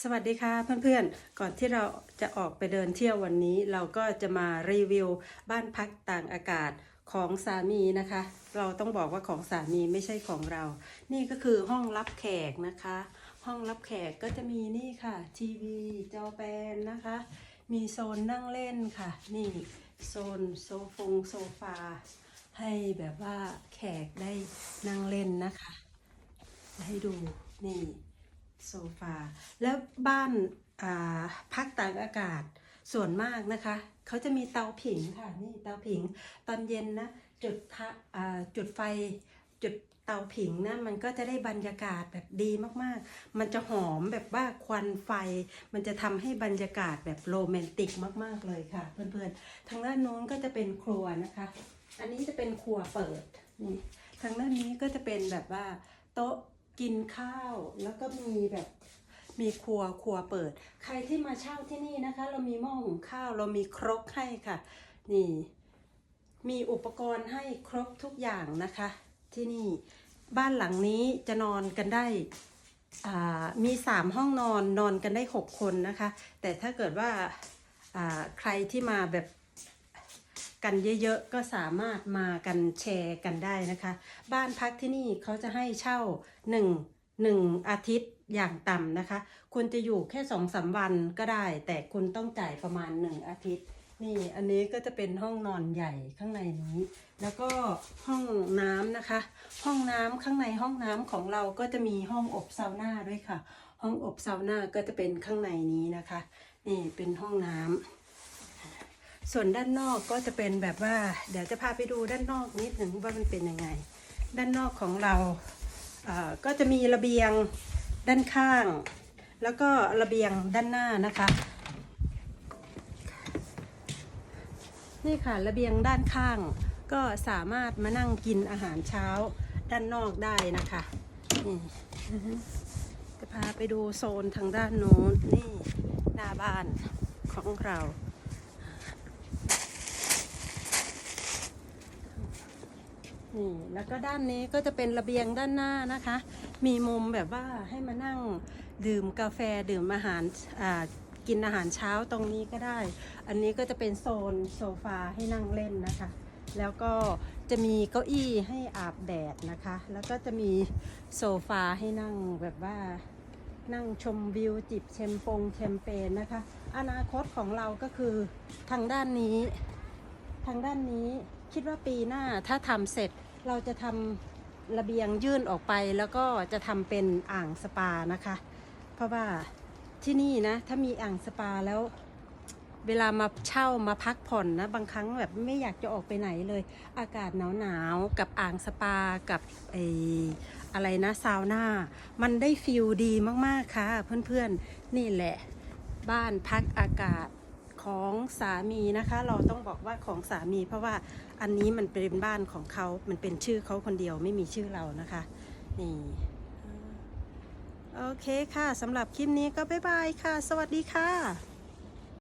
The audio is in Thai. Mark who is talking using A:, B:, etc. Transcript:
A: สวัสดีค่ะเพื่อนๆ ก่อนที่เราจะออกไปเดินเที่ยววันนี้ เราก็จะมารีวิวบ้านพักต่างอากาศของสามีนะคะ เราต้องบอกว่าของสามีไม่ใช่ของเรา นี่ก็คือห้องรับแขกนะคะ ห้องรับแขกก็จะมีนี่ค่ะทีวีจอแปนนะคะ มีโซนนั่งเล่นค่ะ นี่โซนโซฟงโซฟา ให้แบบว่าแขกได้นั่งเล่นนะคะ ให้ดูนี่ โซฟา แล้วบ้านาพักตากอากาศส่วนมากนะคะ เขาจะมีเตาผิงค่ะนี่เตาผิงตอนเย็นนะจุดทะอ่าจุดไฟจุดเตาผิงนะมันก็จะได้บรรยากาศแบบดีมากๆ มันจะหอมแบบว่าควันไฟ มันจะทำให้บรรยากาศแบบโรแมนติกมากๆเลยค่ะ เพื่อนๆ ทางด้านโน้นก็จะเป็นครัวนะคะ อันนี้จะเป็นครัวเปิดนี่ทางด้านนี้ก็จะเป็นแบบว่าโต๊ะ กินข้าวแล้วก็มีแบบมีครัวครัวเปิด ใครที่มาเช่าที่นี่นะคะ เรามีหม้อหุงข้าว เรามีครกให้ค่ะ นี่ มีอุปกรณ์ให้ครบทุกอย่างนะคะ ที่นี่บ้านหลังนี้จะนอนกันได้อ่ามีสามห้องนอนนอนกันได้หกคนนะคะ แต่ถ้าเกิดว่าอ่าใครที่มาแบบ กันเยอะๆ ก็สามารถมากันแชร์กันได้นะคะ บ้านพักที่นี่เขาจะให้เช่าหนึ่งหนึ่งอาทิตย์อย่างต่ำนะคะ คุณจะอยู่แค่สองสามวันก็ได้ แต่คุณต้องจ่ายประมาณหนึ่งอาทิตย์ นี่อันนี้ก็จะเป็นห้องนอนใหญ่ข้างในนี้ แล้วก็ห้องน้ำนะคะ ห้องน้ำข้างในห้องน้ำของเราก็จะมีห้องอบซาวน่าด้วยค่ะ ห้องอบซาวน่าก็จะเป็นข้างในนี้นะคะ นี่เป็นห้องน้ำ ส่วนด้านนอกก็จะเป็นแบบว่า เดี๋ยวจะพาไปดูด้านนอกนิดหนึ่งว่ามันเป็นยังไง ด้านนอกของเราเก็จะมีระเบียงด้านข้าง แล้วก็ระเบียงด้านหน้านะคะ นี่ค่ะระเบียงด้านข้าง ก็สามารถมานั่งกินอาหารเช้าด้านนอกได้นะคะนี่จะพาไปดูโซนทางด้านโน้นนี่หน้าบ้านของเรา นี่แล้วก็ด้านนี้ก็จะเป็นระเบียงด้านหน้านะคะ มีมุมแบบว่าให้มานั่งดื่มกาแฟดื่มอาหารกินอาหารเช้าตรงนี้ก็ได้ อันนี้ก็จะเป็นโซนโซฟาให้นั่งเล่นนะคะ แล้วก็จะมีเก้าอี้ให้อาบแดดนะคะ แล้วก็จะมีโซฟาให้นั่งแบบว่านั่งชมวิวจิบแชมปงแชมเปญนะคะ อนาคตของเราก็คือทางด้านนี้ ทางด้านนี้ คิดว่าปีหน้าถ้าทำเสร็จเราจะทำระเบียงยื่นออกไปแล้วก็จะทำเป็นอ่างสปานะคะ เพราะว่าที่นี่นะ ถ้ามีอ่างสปาแล้ว เวลามาเช่ามาพักผ่อนนะ บางครั้งแบบไม่อยากจะออกไปไหนเลย อากาศหนาวๆกับอ่างสปากับไออะไรนะซาวน่ามันได้ฟิลดีมากๆค่ะ เพื่อนๆ นี่แหละ บ้านพักอากาศ ของสามีนะคะ เราต้องบอกว่าของสามี เพราะว่าอันนี้มันเป็นบ้านของเขา มันเป็นชื่อเขาคนเดียวไม่มีชื่อเรานะคะ นี่โอเคค่ะสำหรับคลิปนี้ก็บ๊ายบายค่ะ สวัสดีค่ะ